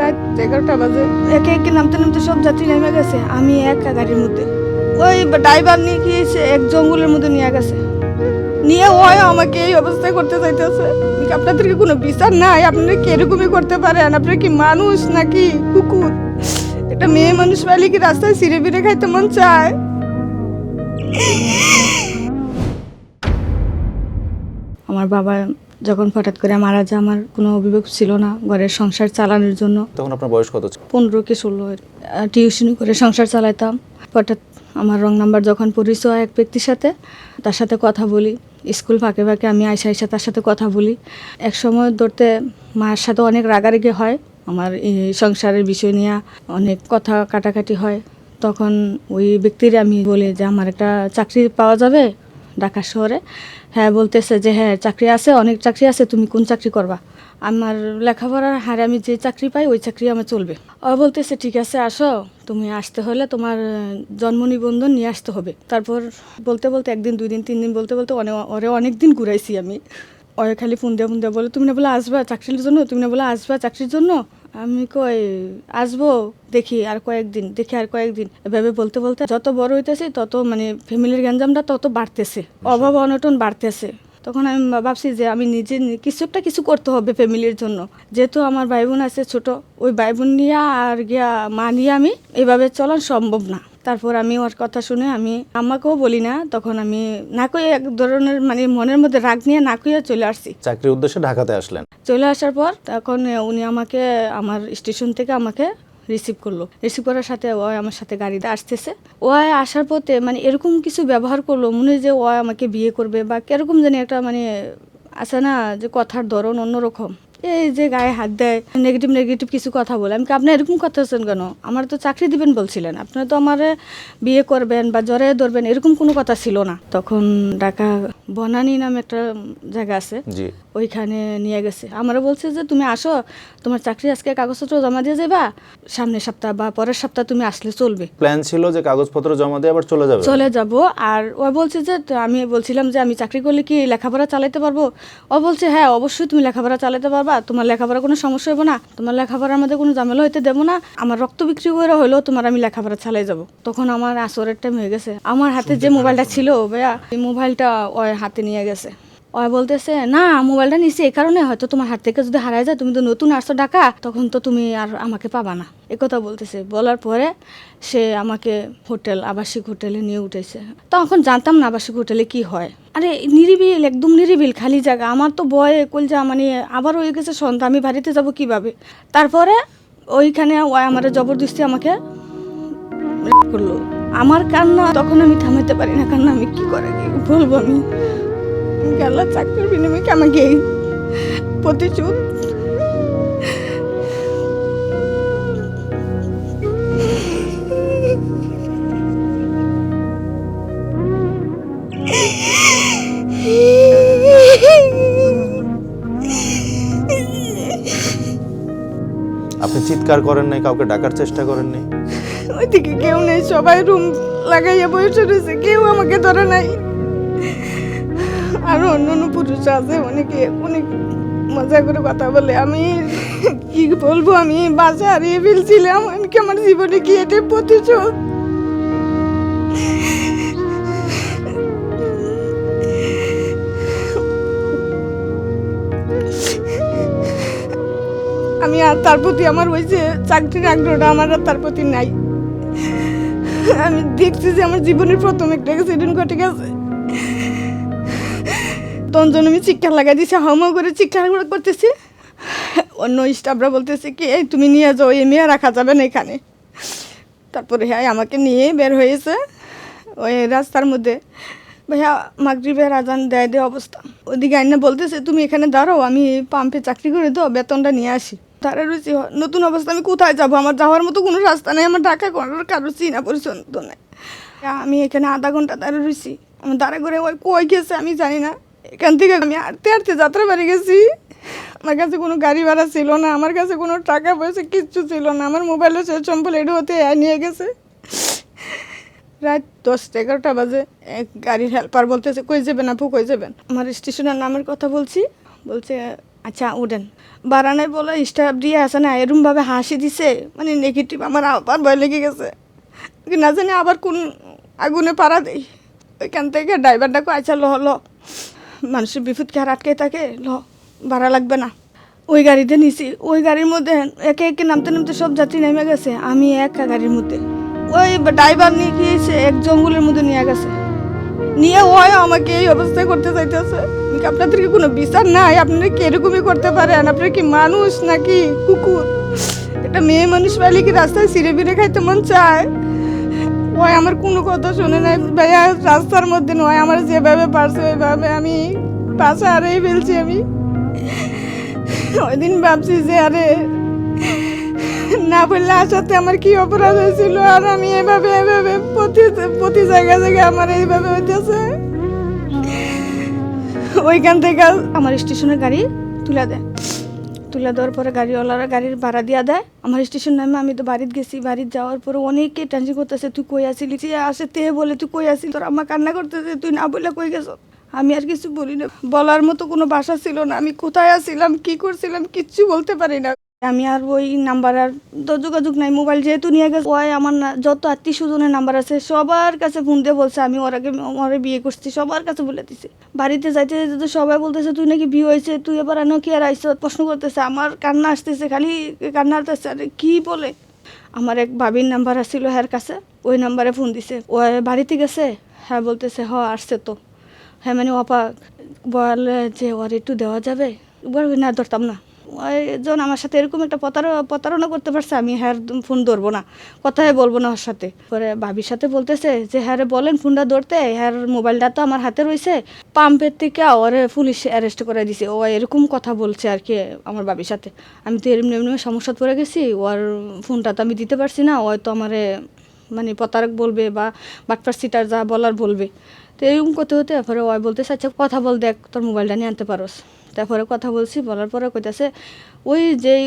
রাত এগারোটা বাজে। একে একে নামতে নামতে সব যাত্রী নেমে গেছে, আমি একা গাড়ির মধ্যে। ওই ড্রাইভার নিয়ে গিয়েছে এক জঙ্গলের মধ্যে নিয়ে গেছে। নিয়ে ওই আমাকে এই অবস্থায় করতে চাইতেছে। আপনাদের কি কোনো বিচার নাই? আপনারা কি করতে পারেন? আপনারা কি মানুষ নাকি কুকুর? একটা মেয়ে মানুষ পাইলে কি রাস্তায় সিঁড়ে বিড়ে খাইতে মন চায়? আমার বাবা যখন হঠাৎ করে মারা যায় আমার কোনো অভিযোগ ছিল না ঘরের সংসার চালানোর জন্য। তখন আপনার বয়স কত ছিল? পনেরো কি ষোলো টিউশনি করে সংসার চালাইতাম হঠাৎ আমার রং নাম্বার যখন পরিচয় হয় এক ব্যক্তির সাথে তার সাথে কথা বলি। স্কুল ফাঁকে ফাঁকে আমি আইসা আইসা তার সাথে কথা বলি। এক সময় ধরতে মায়ের সাথে অনেক রাগারাগি হয়। আমার এই সংসারের বিষয় নিয়ে অনেক কথা কাটাকাটি হয়। তখন ওই ব্যক্তির আমি বলি যে আমার একটা চাকরি পাওয়া যাবে ঢাকা শহরে। হ্যাঁ বলতেছে যে হ্যাঁ চাকরি আছে, অনেক চাকরি আছে, তুমি কোন চাকরি করবা? আমার লেখাপড়ার হারে আমি যে চাকরি পাই, ওই চাকরি আমার চলবে। ও বলতেছে, ঠিক আছে, আসো। তুমি আসতে হলে তোমার জন্ম নিবন্ধন নিয়ে আসতে হবে। তারপর বলতে বলতে একদিন, দুই দিন, তিন দিন বলতে বলতে অনেক ওরে অনেক দিন ঘুরাইছি আমি। ওরে খালি ফোন দিয়ে ফোন দিয়ে বলে, তুমি না বলে আসবা চাকরির জন্য? তুমি না বলে আসবা চাকরির জন্য? আমি কই আসব? দেখি আর কয়েকদিন দেখি আর কয়েকদিন। এভাবে বলতে বলতে যত বড় হইতেছি তত মানে ফ্যামিলির গ্যাঞ্জামটা তত বাড়তেছে। অভাব অনটন বাড়তেছে। তখন আমি ভাবছি যে আমি নিজে কিছু একটা কিছু করতে হবে ফ্যামিলির জন্য। যেহেতু আমার ভাই বোন আছে ছোট ওই ভাই বোন নিয়ে আর গিয়া মা নিয়ে আমি এভাবে চলা সম্ভব না। তারপর আমি ওর কথা শুনে আমি আমাকেও বলি না তখন আমি না কই এক ধরনের মানে মনের মধ্যে রাগ নিয়ে না কইয়া চলে আসছি। চাকরির উদ্দেশ্যে ঢাকাতে আসলেন? চলে আসার পর তখন উনি আমাকে আমার স্টেশন থেকে আমাকে রিসিভ করল। রিসিভ করার সাথে ও আমার সাথে গাড়িতে আসতেছে। ও আসার পথে মানে এরকম কিছু ব্যবহার করল মনে যে ও আমাকে বিয়ে করবে বা কীরকম জানি একটা মানে আছে না যে কথার ধরন অন্যরকম। এই যে গায়ে হাত দেয় নেগেটিভ নেগেটিভ কিছু কথা বলে। আমি আপনি এরকম কথা হচ্ছেন কেন? আমার তো চাকরি দিবেন বলছিলেন। আপনারা তো আমার বিয়ে করবেন বা জ্বরে ধরবেন, এরকম কোনো কথা ছিল না। তখন ঢাকা বনানি নামে একটা জায়গা আছে। ওইখানে নিয়ে গেছে। আমারও বলছে যে তুমি আসো তোমার চাকরি আজকে কাগজপত্র জমা দিয়ে যাবা সামনের সপ্তাহ বা পরের সপ্তাহ তুমি আসলে চলবে। প্ল্যান ছিল যে কাগজপত্র জমা দিয়ে আবার চলে যাবে। চলে যাব। আর ও বলছে যে আমি বলছিলাম যে আমি চাকরি করলে কি লেখাপড়া চালাতে পারব? ও বলছে হ্যাঁ অবশ্যই তুমি লেখাপড়া চালাতে পারবা। তোমার লেখাপড়া কোনো সমস্যা হবে না। তোমার লেখাপড়ার মধ্যে কোনো ঝামেলা হইতে দেবো না। আমার রক্ত বিক্রি করে হলেও তোমার আমি লেখাপড়া চালাই যাব। তখন আমার আসরের টাইম হয়ে গেছে। আমার হাতে যে মোবাইলটা ছিল ভাইয়া এই মোবাইলটা ওর হাতে নিয়ে গেছে। ও বলতেছে, না, মোবাইলটা নিছি, এই কারণে হয়তো তোমার হাত থেকে যদি হারায় যায়, তুমি তো নতুন আসছো টাকা তখন তো তুমি আর আমাকে পাবা না। এ কথা বলতেছে। বলার পরে সে আমাকে হোটেল, আবাসিক হোটেলে নিয়ে উঠেছে। তখন জানতাম না আবাসিক হোটেলে কি হয়। আরে, নিরিবিল, একদম নিরিবিল, খালি জায়গা। আমার তো ভয়ে কলজা মানে আবার হয়ে গেছে সন্ধ্যা, আমি বাড়িতে যাব কীভাবে? তারপরে ওইখানে ও আমার জবরদস্তি আমাকে করল। আমার কান্না তখন আমি থামাতে পারি না, কান্না আমি কি করে? বলব আমি? গেল চাকরির বিনিময়ে কি আমাকে এই প্রতিশোধ? আপনি চিৎকার করেন নাই কাউকে ডাকার চেষ্টা করেন নাই? ওইদিকে কেউ নেই সবাই রুম লাগাইয়া বসে রয়েছে কেউ আমাকে ধরে নাই। আর অন্য অন্য পুরুষ আছে, অনেকে অনেক মজা করে কথা বলে। আমি কি বলব, আমি বাসা হারিয়ে ফেলছিলাম। আমি কি আমার জীবনে কি এটা প্রতিশোধ আমি আর তার প্রতি আমার ওই যে চাকরির আগ্রহটা আমার আর তার প্রতি নাই। আমি দেখছি যে আমার জীবনের প্রথম একটা অ্যাক্সিডেন্ট ঘটে গেছে। তখন জন্য আমি চিৎকার লাগাই দিয়েছি হাউমাউ করে চিৎকার করে করতেছি। অন্য স্টাফরা বলতেছে কি, এই তুমি নিয়ে যাও, এই মেয়ে রাখা যাবে না এখানে। তারপরে হ্যাঁ আমাকে নিয়ে বের হয়েছে ওই রাস্তার মধ্যে। ভাইয়া, মাগরিবের আজান দেয় দেয় অবস্থা। ওদিকে আইনা বলতেছে, তুমি এখানে দাঁড়াও, আমি পাম্পে চাকরি করে দাও, বেতনটা নিয়ে আসি। তারা রয়েছে, নতুন অবস্থা, আমি কোথায় যাব? আমার যাওয়ার মতো কোনো রাস্তা নেই, আমার ঢাকা করার কারও চিনা পরিচয় নেই। আমি এখানে আধা ঘণ্টা দাঁড়িয়ে রয়েছি। আমার দাঁড়া করে ওই কই গেছে আমি জানি না। এখান থেকে আমি হাঁটতে হাঁটতে যাত্রা বাড়ি গেছি। আমার কাছে কোনো গাড়ি ভাড়া ছিল না, আমার কাছে কোনো টাকা পয়সা কিচ্ছু ছিল না। আমার মোবাইলে সে সম্পল এডু হতে নিয়ে গেছে। রাত দশটা এগারোটা বাজে, এক গাড়ির হেল্পার বলতেছে, কই যাবেন আপু, কই যাবেন? আমার স্টেশনের নামের কথা বলছি, বলছে আচ্ছা উঠেন। বারানায় বলে, স্টাফ দিয়ে আসে না, এরমভাবে হাসি দিছে? মানে নেগেটিভ আমার আবার ভয় লেগে গেছে। না জানি আবার কোন আগুনে পাড়া দেই। ওইখান থেকে ড্রাইভারটাকে আচ্ছা ল ল। মানুষের বিপদ কে আর আটকে থাকে? ল, ভাড়া লাগবে না। ওই গাড়িতে নিছি। ওই গাড়ির মধ্যে একে একে নামতে নামতে সব যাত্রী নেমে গেছে। আমি একা গাড়ির মধ্যে। ওই ড্রাইভার নিয়ে গিয়েছে এক জঙ্গলের মধ্যে নিয়ে গেছে। নিয়ে ওই আমাকে এই অবস্থায় করতে চাইতেছে। আপনাদের কি কোনো বিচার নাই? আপনারা কি করতে পারেন? আপনারা কি মানুষ নাকি কুকুর? একটা মেয়ে মানুষ পাইলে কি রাস্তায় সিঁড়ে বিড়ে খাইতে মন চায়? ওই আমার কোনো কথা শুনে নাই। ভাইয়া, রাস্তার মধ্যে নয়, আমার যেভাবে পারছে ওইভাবে আমি পাশে আরেই ফেলছি আমি। ওই দিন ভাবছি যে, আরে, না বললে আসাতে আমার কি অপরাধ হয়েছিল? আর আমি এভাবে এভাবে প্রতি প্রতি জায়গা জায়গায় আমার এইভাবে হইতেছে। ওইখান থেকে আমার স্টেশনের গাড়ি তুলে দেয় তুলে দেওয়ার পরে গাড়িওয়ালারা গাড়ির ভাড়া দিয়া দেয়। আমার স্টেশন নামে আমি তো বাড়িতে গেছি, বাড়িতে যাওয়ার পরে অনেকে টেনশন করতেছে, তুই কই আসিলি? যে আসে তে বলে, তুই কই আসিলি? তোর আমার কান্না করতেছে, তুই না বলে কই গেছ? আমি আর কিছু বলি না। বলার মতো কোনো বাসা ছিল না। আমি কোথায় আসিলাম, কি করছিলাম, কিচ্ছু বলতে পারি না। আমি আর ওই নাম্বার আর তো যোগাযোগ নাই, মোবাইল যেহেতু নিয়ে গেছে ওই আমার না- যত আত্মীয় স্বজনের নাম্বার আছে, সবার কাছে ফোন দিয়ে বলছে, আমি ওর আগে ওরে বিয়ে করছি সবার কাছে বলে দিছে। বাড়িতে যাইতে যাইতে তো সবাই বলতেছে, তুই নাকি বিয়ে হয়েছে, তুই এবার আনো, কি আর আইস? প্রশ্ন করতেছে, আমার কান্না আসতেছে, খালি কান্না আসতেছে, আরে কি বলে? আমার এক ভাবির নাম্বার আসছিল হ্যার কাছে, ওই নাম্বারে ফোন দিছে ও বাড়িতে গেছে? হ্যাঁ বলতেছে, হ, আসছে তো। হ্যাঁ মানে অপা বলে যে ওর একটু দেওয়া যাবে? না, ধরতাম না। ওই জন আমার সাথে এরকম একটা প্রতার প্রতারণা করতে পারছে, আমি হ্যার ফোন ধরবো না। কথাই বলব না ওর সাথে। পরে ভাবির সাথে বলতেছে যে হ্যাঁ বলেন ফোনটা ধরতে। হ্যার মোবাইলটা তো আমার হাতে রয়েছে। পাম্পের থেকে ওরে পুলিশ অ্যারেস্ট করে দিছে। ও এরকম কথা বলছে আর কি আমার ভাবির সাথে। আমি তো এরম এমনি সমস্যা পড়ে গেছি। ওর ফোনটা তো আমি দিতে পারছি না। ওই তো আমারে মানে প্রতারক বলবে বা বাটপার সিটার যা বলার বলবে। তো এরকম করতে হতে তারপরে ওই বলতেছে আচ্ছা কথা বল, দেখ তোর মোবাইলটা নিয়ে আনতে পারোস। তারপরে কথা বলছি বলার পরে কইতাছে ওই যেই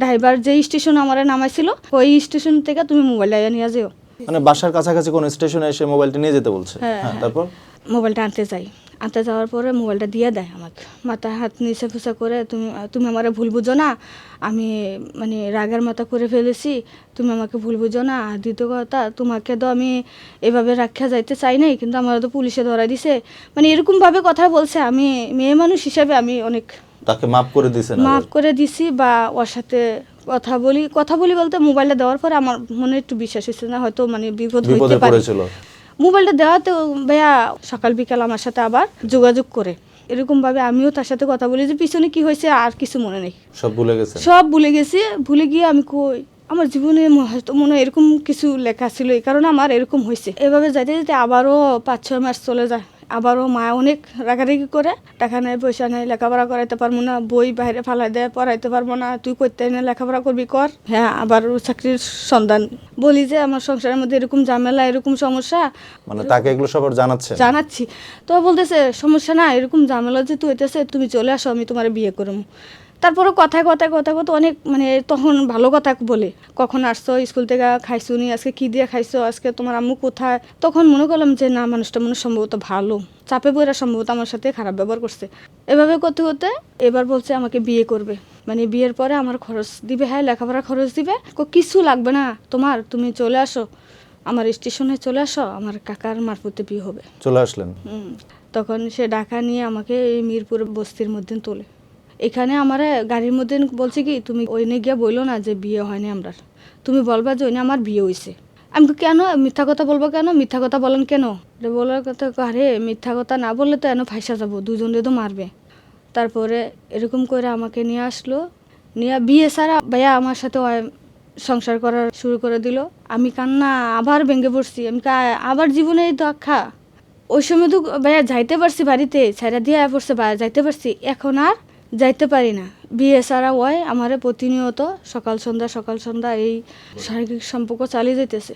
ড্রাইভার যেই স্টেশন আমার নামাইছিল ওই স্টেশন থেকে তুমি মোবাইল আইয়া নিয়ে যেও। মানে বাসার কাছাকাছি কোন স্টেশনে এসে মোবাইলটা নিয়ে যেতে বলছে? হ্যাঁ, হ্যাঁ তারপর? মোবাইলটা আনতে যাই। আনতে যাওয়ার পরে মোবাইলটা দিয়ে দেয় আমাকে। মাথায় হাত নিচে ফুসা করে তুমি তুমি আমার ভুল বুঝো না। আমি মানে রাগের মাথা করে ফেলেছি। তুমি আমাকে ভুল বুঝো না। আর দ্বিতীয় কথা তোমাকে তো আমি এভাবে রাখা যাইতে চাই নাই কিন্তু আমার তো পুলিশে ধরা দিছে। মানে এরকমভাবে কথা বলছে। আমি মেয়ে মানুষ হিসাবে আমি অনেক তাকে মাফ করে আবার। মাফ করে দিছি বা ওর সাথে কথা বলি। কথা বলি বলতে মোবাইলটা দেওয়ার পরে আমার মনে একটু বিশ্বাস হচ্ছে না হয়তো মানে বিপদ হইতে পারে। মোবাইলটা দেওয়াতে ভাইয়া সকাল বিকাল আমার সাথে আবার যোগাযোগ করে। এরকমভাবে আমিও তার সাথে কথা বলি যে পিছনে কি হয়েছে? আর কিছু মনে নেই। সব ভুলে গেছে? সব ভুলে গেছি। ভুলে গিয়ে আমি কই? আমার জীবনে হয়তো মনে এরকম কিছু লেখা ছিল এই কারণে আমার এরকম হয়েছে। এভাবে যাইতে যেতে আবারও পাঁচ ছয় মাস চলে যায়। আবারও মা অনেক রাগারাগি করে টাকা নেই পয়সা নেই লেখাপড়া করাইতে পারব না বই বাইরে ফালাই দেয় পড়াইতে পারব না তুই করতে না লেখাপড়া করবি কর। হ্যাঁ আবার চাকরির সন্ধান। বলি যে আমার সংসারের মধ্যে এরকম ঝামেলা এরকম সমস্যা। মানে তাকে এগুলো সব জানাচ্ছে? জানাচ্ছি। তো বলতেছে সমস্যা না এরকম ঝামেলা যেহেতু হইতেছে তুমি চলে আসো আমি তোমার বিয়ে করব। তারপরে কথায় কথায় কথা কথা অনেক মানে তখন ভালো কথা বলে। কখন আসছো স্কুল থেকে খাইছো নি আজকে কি দিয়ে খাইছো আজকে তোমার আম্মু কোথায়? তখন মনে করলাম যে না মানুষটা মনে সম্ভবত ভালো। চাপে পড়ে সম্ভবত আমার সাথে খারাপ ব্যবহার করছে। এভাবে করতে করতে এবার বলছে আমাকে বিয়ে করবে। মানে বিয়ের পরে আমার খরচ দিবে হ্যাঁ লেখাপড়া খরচ দিবে। কো কিছু লাগবে না। তোমার তুমি চলে আসো। আমার স্টেশনে চলে আসো। আমার কাকার মারফতে বিয়ে হবে। চলে আসলেন? হুম। তখন সে ডাকা নিয়ে আমাকে এই মিরপুর বস্তির মধ্যে তোলে। এখানে আমার গাড়ির মধ্যে বলছে কি, তুমি ওইনে গিয়ে বলল না যে বিয়ে হয়নি আমরা? তুমি বলবা যে ওইনে আমার বিয়ে হয়েছে আমি কেন? মিথ্যা কথা বলব কেন? মিথ্যা কথা বলেন কেন? বলার কথা আরে, মিথ্যা কথা না বললে তো এন ফাইসা যাব দুজনে তো মারবে। তারপরে এরকম করে আমাকে নিয়ে আসলো। নিয়ে বিয়ে ছাড়া ভাইয়া আমার সাথে সংসার করার শুরু করে দিল। আমি কান্না আবার ভেঙে পড়ছি। আমি আবার জীবনে এই দক্ষা ওই সময় তো ভাইয়া যাইতে পারছি বাড়িতে, ছাইরা দিয়ে পড়ছে যাইতে পারছি। এখন আর যাইতে পারি না। বিয়ে ছাড়া ওই আমারে প্রতিনিয়ত সকাল সন্ধ্যা সকাল সন্ধ্যা এই শারীরিক সম্পর্ক চালিয়ে যাইতেছে।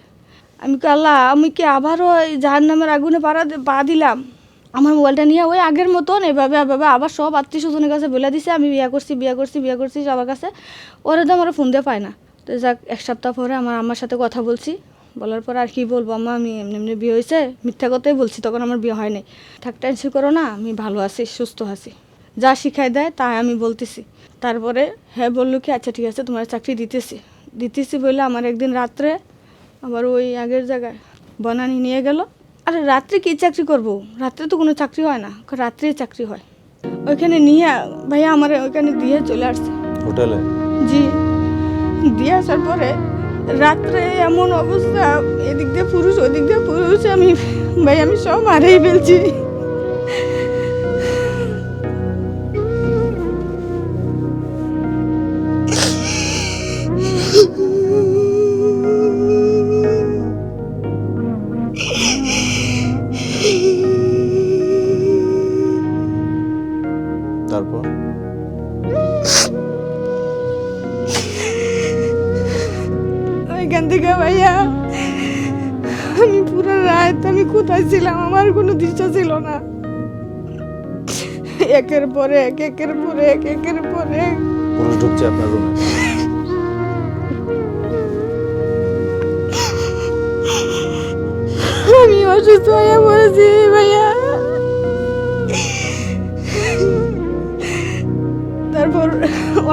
আমি কি আল্লাহ, আমি কি আবারও জাহার নামের আগুনে পাড়া পা দিলাম। আমার মোবাইলটা নিয়ে ওই আগের মতন এভাবে এভাবে আবার সব আত্মীয় স্বজনের কাছে বলে দিছে, আমি বিয়ে করছি বিয়ে করছি বিয়ে করছি সবার কাছে। ওরা তো আমার ফোন দিয়ে পায় না। তো যাক, এক সপ্তাহ পরে আমার আমার সাথে কথা বলছি। বলার পর আর কি বলব, আম্মা আমি এমনি এমনি বিয়ে হয়েছে মিথ্যা কথাই বলছি, তখন আমার বিয়ে হয়নি থাক টেনশন করো না, আমি ভালো আছি, সুস্থ আছি। যা শিখাই দেয় তাই আমি বলতেছি। তারপরে হ্যাঁ বলল কি আচ্ছা ঠিক আছে তোমার চাকরি দিতেছি। দিতেছি বলে আমার একদিন রাত্রে আবার ওই আগের জায়গায় বনানি নিয়ে গেল। আরে রাত্রে কি চাকরি করব? রাত্রে তো কোনো চাকরি হয় না। রাত্রে চাকরি হয়। ওইখানে নিয়ে ভাইয়া আমার ওইখানে দিয়ে চলে আসছে। হোটেলে? জি। দিয়ে আসার পরে রাত্রে এমন অবস্থা এদিক দিয়ে পুরুষ ওদিক দিয়ে পুরুষ আমি ভাই আমি সব হারিয়ে ফেলছি। ওইখান থেকে ভাইয়া আমি পুরো রাত আমি কোথায় ছিলাম? আমার কোনো দৃশ্য ছিল না। একের পরে এক একের পরে এক একের পরে পুরুষ ঢুকছে আপনার রুমে আমি অসুস্থ হয়ে পড়েছি ভাইয়া।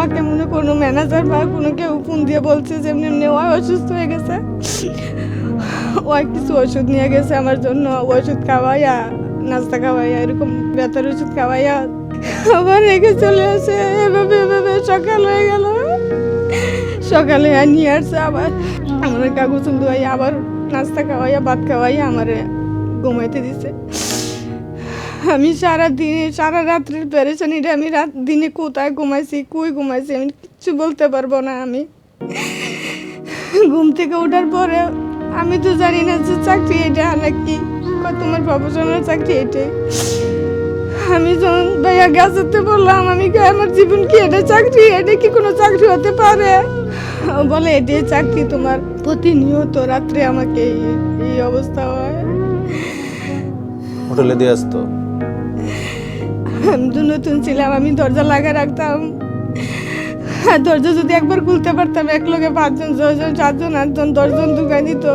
ওকে মনে কোনো ম্যানেজার বা কোনো কেউ ফোন দিয়ে বলছে যে এমনি এমনি ও অসুস্থ হয়ে গেছে। ও কিছু ওষুধ নিয়ে গেছে আমার জন্য, ওষুধ খাওয়াইয়া, নাস্তা খাওয়াইয়া, এরকম ব্যথার ওষুধ খাওয়াইয়া আবার রেখে চলে আসে। এভাবে এভাবে সকাল হয়ে গেল। সকালে নিয়ে আসছে আবার। আমার কাগজ ধোয়াই আবার নাস্তা খাওয়াইয়া, ভাত খাওয়াইয়া আমারে ঘুমাইতে দিছে। আমি সারা দিনে, সারা রাত্রির পেরেশানিটা আমি রাত দিনে কোথায় ঘুমাইছি, কই ঘুমাইছি আমি কিচ্ছু বলতে পারব না আমি। ঘুম থেকে ওঠার পরে আমি তো জানি না যে চাকরি এটা নাকি কয় তোমার প্রফেশনাল চাকরি এটাই আমি যখন ভাইয়া গাছেতে বললাম, আমি আমার জীবন কি এটা চাকরি? এটা কি কোনো চাকরি হতে পারে? বলে, এটাই চাকরি তোমার প্রতিনিয়ত রাত্রে আমাকে এই অবস্থা হয়। হোটেলে দিয়ে আসতো? আমি তো নতুন ছিলাম, আমি দরজা লাগা রাখতাম। আর দরজা যদি একবার খুলতে পারতাম, এক লোকে পাঁচজন, ছয়জন, সাতজন, আটজন, দশজন ঢুকাই দিত।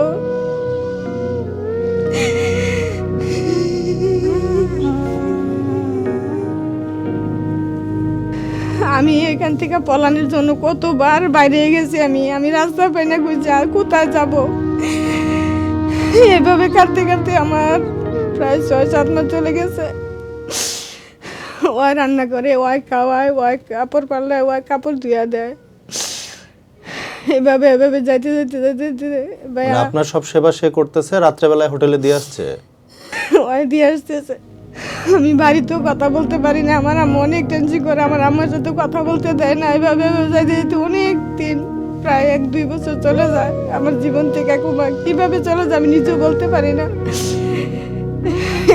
আমি এখান থেকে পলানোর জন্য কতবার বাইরে গেছি আমি। আমি রাস্তা পাই না আর কোথায় যাব? এভাবে কাটতে কাটতে আমার প্রায় ছয়, সাত মাস চলে গেছে। ওই রান্না করে ওয়াই খাওয়ায় ওয়াই কাপড় পাল্লে ওয়াই কাপড় ধুয়া দেয়। এভাবে এভাবে যাইতে যাইতে যাইতে যাইতে ভাই আপনার সব সেবা সে করতেছে রাত্রেবেলায় হোটেলে দিয়ে আসছে? ওই দিয়ে আসতেছে। আমি বাড়িতেও কথা বলতে পারি না আমার আম্মু অনেক টেনশন করে আমার আম্মার সাথে কথা বলতে দেয় না এভাবে এভাবে যাইতে যেতে অনেক দিন প্রায় এক দুই বছর চলে যায়। আমার জীবন থেকে একবার কীভাবে চলে যায় আমি নিজেও বলতে পারি না।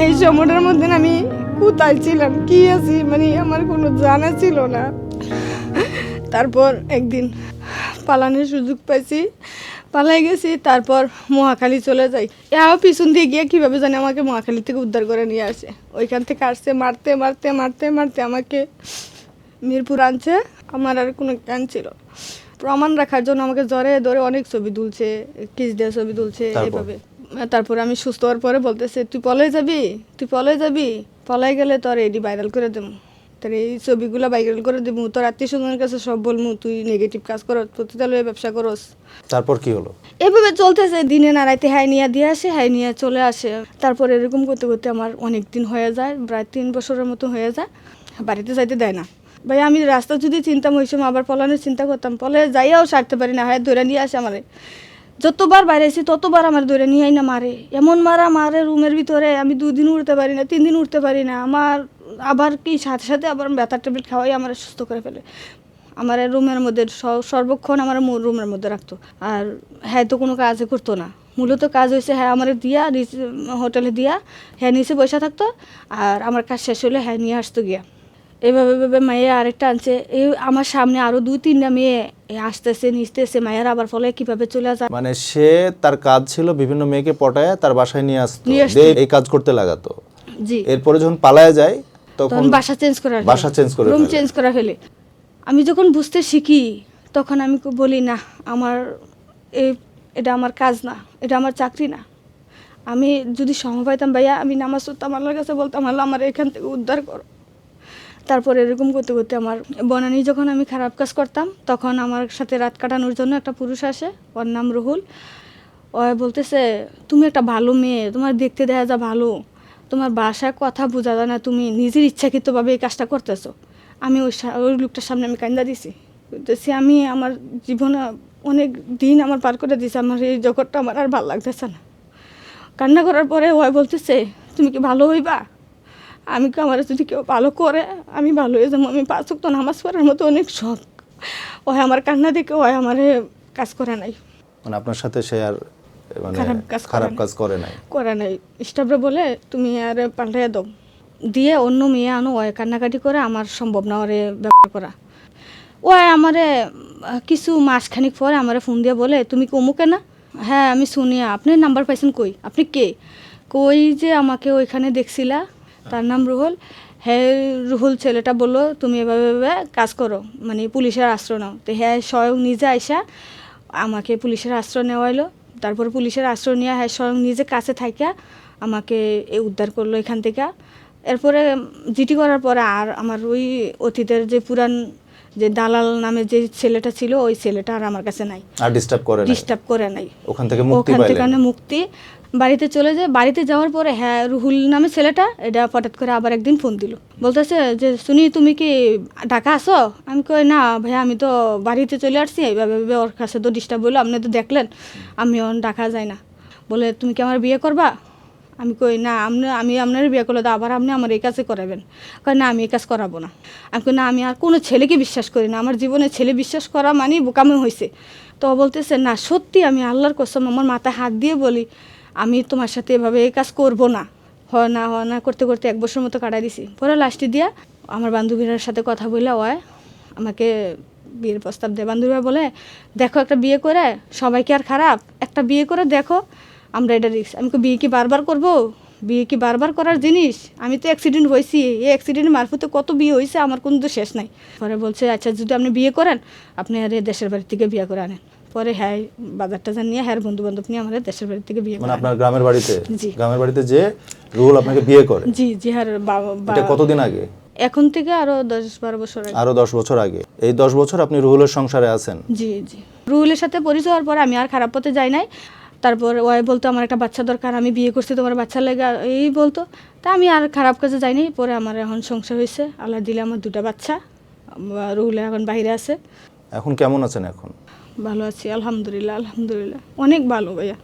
এই সময়টার মধ্যে আমি কোথায় ছিলাম কি আছি? মানে আমার কোনো জানা ছিল না। তারপর একদিন পালানোর সুযোগ পাইছি পালাই গেছি তারপর মহাখালী চলে যাই। এও পিছন দিয়ে গিয়ে কীভাবে জানি আমাকে মহাখালী থেকে উদ্ধার করে নিয়ে আসে। ওইখান থেকে আসছে মারতে মারতে মারতে মারতে আমাকে মিরপুর আনছে। আমার আর কোনো জ্ঞান ছিল। প্রমাণ রাখার জন্য আমাকে জ্বরে ধরে অনেক ছবি তুলছে কিস দিয়ে ছবি তুলছে তারপর? তারপরে আমি সুস্থ হওয়ার পরে বলতেছে তুই পলাই যাবি? তুই পলাই যাবি? পলাই গেলে তোর এডি ভাইরাল করে দেবো। তোর এই ছবিগুলো ভাইরাল করে দেবো। তোর আত্মীয় স্বজনের কাছে সব বলব তুই নেগেটিভ কাজ করস প্রতিদালয়ে ব্যবসা করস। তারপর কি হলো? এভাবে চলতেছে দিনে না রাইতে হাই নিয়ে দিয়ে আসে হাই নিয়ে চলে আসে। তারপর এরকম করতে করতে আমার অনেক দিন হয়ে যায় প্রায় তিন বছরের মতো হয়ে যায়। বাড়িতে যাইতে দেয় না। ভাই আমি রাস্তা যদি চিন্তা সময় আবার পলানোর চিন্তা করতাম। পলে যাইয়াও সারতে পারি না হায় ধরে নিয়ে আসে আমারে। যতবার বাইরে এসেছি ততবার আমার ধরে নিয়ে না মারে। এমন মারা মারে রুমের ভিতরে, আমি দুদিন উঠতে পারি না তিন দিন উঠতে পারি না। আমার আবার কি, সাথে সাথে আবার ব্যথার ট্যাবলেট খাওয়াই, আমার সুস্থ করে ফেলে। আমার রুমের মধ্যে সর্বক্ষণ আমার রুমের মধ্যে রাখতো। আর হ্যাঁ তো কোনো কাজই করতো না। মূলত কাজ হয়েছে হ্যাঁ আমার দিয়া হোটেলে দিয়া হ্যাঁ নিচে বসে থাকতো, আর আমার কাজ শেষ হলে হ্যাঁ নিয়ে আসতো গিয়া। এইভাবে এভাবে মেয়ে আরেকটা আনছে। এই আমার সামনে আরও দুই তিনটা মেয়ে আসতেছে নিচতেছে মায়ের আবার ফলে কীভাবে চলে যায়? মানে সে তার কাজ ছিল বিভিন্ন মেয়েকে পটায় তার বাসায় নিয়ে আসতো এই কাজ করতে লাগাতো। জি। এরপরে যখন পালায় যায় তখন বাসা চেঞ্জ করা বাসা change করে রুম চেঞ্জ করা ফেলে। আমি যখন বুঝতে শিখি তখন আমি বলি না আমার এই এটা আমার কাজ না এটা আমার চাকরি না। আমি যদি সময় পাইতাম ভাইয়া আমি নামাজ পড়তাম আল্লাহর কাছে বলতাম আল্লাহ আমার এখান থেকে উদ্ধার করো। তারপর এরকম করতে করতে আমার বনানি যখন আমি খারাপ কাজ করতাম, তখন আমার সাথে রাত কাটানোর জন্য একটা পুরুষ আসে, ওর নাম রুহুল। ও বলতেছে, তুমি একটা ভালো মেয়ে, তোমার দেখতে দেখা যা ভালো। তোমার বাসায় কথা বোঝা যায় না, তুমি নিজের ইচ্ছাকৃতভাবে এই কাজটা করতেছো। আমি ওই সা- ওই লোকটার সামনে আমি কান্দা দিছি। বলতেছি, আমি আমার জীবনে অনেক দিন আমার পার করে দিয়েছি আমার এই জগৎটা আমার আর ভালো লাগতেছে না। কান্না করার পরে ওই বলতেছে, তুমি কি ভালো হইবা? আমি আমার যদি কেউ ভালো করে আমি ভালো হয়ে যাব আমি পাঁচ তো নামাজ পড়ার মতো অনেক শখ। ওই আমার কান্না দেখে ওই আমার কাজ করে নাই। মানে আপনার সাথে সে আর মানে খারাপ কাজ করে নাই। করে নাই? স্টাফরা বলে তুমি আর পাল্টাইয়া দাও। দিয়ে অন্য মেয়ে আনো ওই কান্নাকাটি করে আমার সম্ভব না ওরে ব্যবহার করা। ওই আমারে কিছু মাসখানিক পরে আমারে ফোন দিয়ে বলে তুমি কি অমুকে না? হ্যাঁ আমি শুনিয়া আপনি নাম্বার পাইছেন কই? আপনি কে? কই যে আমাকে ওইখানে দেখছিলা। তার নাম রুহুল। হ্যাঁ রুহুল ছেলেটা বলল তুমি এভাবে এভাবে কাজ করো মানে পুলিশের আশ্রয় নাও। তো হ্যাঁ স্বয়ং নিজে আইসা আমাকে পুলিশের আশ্রয় নেওয়াইলো তারপর পুলিশের আশ্রয় নিয়ে হ্যাঁ স্বয়ং নিজে কাছে থাইকা আমাকে এ উদ্ধার করল এখান থেকে। এরপরে জিটি করার পরে আর আমার ওই অতীতের যে পুরান যে দালাল নামে যে ছেলেটা ছিল ওই ছেলেটা আর আমার কাছে নাই। আর ডিস্টার্ব করে নাই? ডিস্টার্ব করে নাই। ওখান থেকে মুক্তি ওখান থেকে মুক্তি। বাড়িতে চলে যায়। বাড়িতে যাওয়ার পরে হ্যাঁ রুহুল নামে ছেলেটা, এটা হঠাৎ করে আবার একদিন ফোন দিল। বলতেছে যে শুনি তুমি কি ঢাকা আসো আমি কই, না ভাইয়া, আমি তো বাড়িতে চলে আসছি। এইভাবে ওর কাছে তো ডিস্টার্ব হইল আপনি তো দেখলেন আমি ঢাকা যাই না। বলে, তুমি কি আমার বিয়ে করবা? আমি কই, না, আপনি, আমি আপনার বিয়ে করলে তো আবার আপনি আমার এই কাজে করাবেন। কয়, না, আমি এই কাজ করাবো না। আমি কই, না, আমি আর কোনো ছেলেকে বিশ্বাস করি না। আমার জীবনে ছেলে বিশ্বাস করা মানেই বোকামি হয়েছে তো বলতেছে, না, সত্যি আমি আল্লাহর কসম, আমার মাথায় হাত দিয়ে বলি আমি তোমার সাথে এভাবে এই কাজ করব না। হয় না হয় না, করতে করতে এক বছর মতো কাটাই দিছি। পরে লাস্টে দিয়া আমার বান্ধবীর সাথে কথা বলে ওয় আমাকে বিয়ের প্রস্তাব দেয়। বান্ধবীরা বলে, দেখো একটা বিয়ে করে, সবাই কি আর খারাপ? একটা বিয়ে করে দেখো, আমরা এটা রিক্স আমি বিয়ে কি বারবার করব? বিয়ে কি বারবার করার জিনিস? আমি তো অ্যাক্সিডেন্ট হয়েছি এই অ্যাক্সিডেন্ট মারফতে কত বিয়ে হয়েছে আমার কোনো তো শেষ নাই। পরে বলছে আচ্ছা যদি আপনি বিয়ে করেন, আপনি আর দেশের বাড়ি থেকে বিয়ে করে আনেন। পরে হ্যাঁ বাজার টাজার নিয়ে হ্যাঁ বন্ধু বান্ধব নিয়ে আমাদের দেশের বাড়ি থেকে বিয়ে মানে আপনার গ্রামের বাড়িতে? জি। গ্রামের বাড়িতে যে রুহুল আপনাকে বিয়ে করে? জি জি হ্যাঁ বাবা কতদিন আগে? এখন থেকে আরও দশ বারো বছর আগে। আরও দশ বছর আগে। এই দশ বছর আপনি রুহুলের সংসারে আছেন? জি জি। রুহুলের সাথে পরিচয় হওয়ার পর আমি আর খারাপ পথে যাই নাই। তারপর ওই বলতো আমার একটা বাচ্চা দরকার আমি বিয়ে করছি তোমার বাচ্চা লেগে এই বলতো। তা আমি আর খারাপ কাজে যাইনি পরে আমার এখন সংসার হয়েছে আল্লাহ দিলে আমার দুটা বাচ্চা। রুহুলে এখন বাইরে আছে। এখন কেমন আছেন এখন? ভালো আছি আলহামদুলিল্লাহ আলহামদুলিল্লাহ। অনেক ভালো ভাইয়া।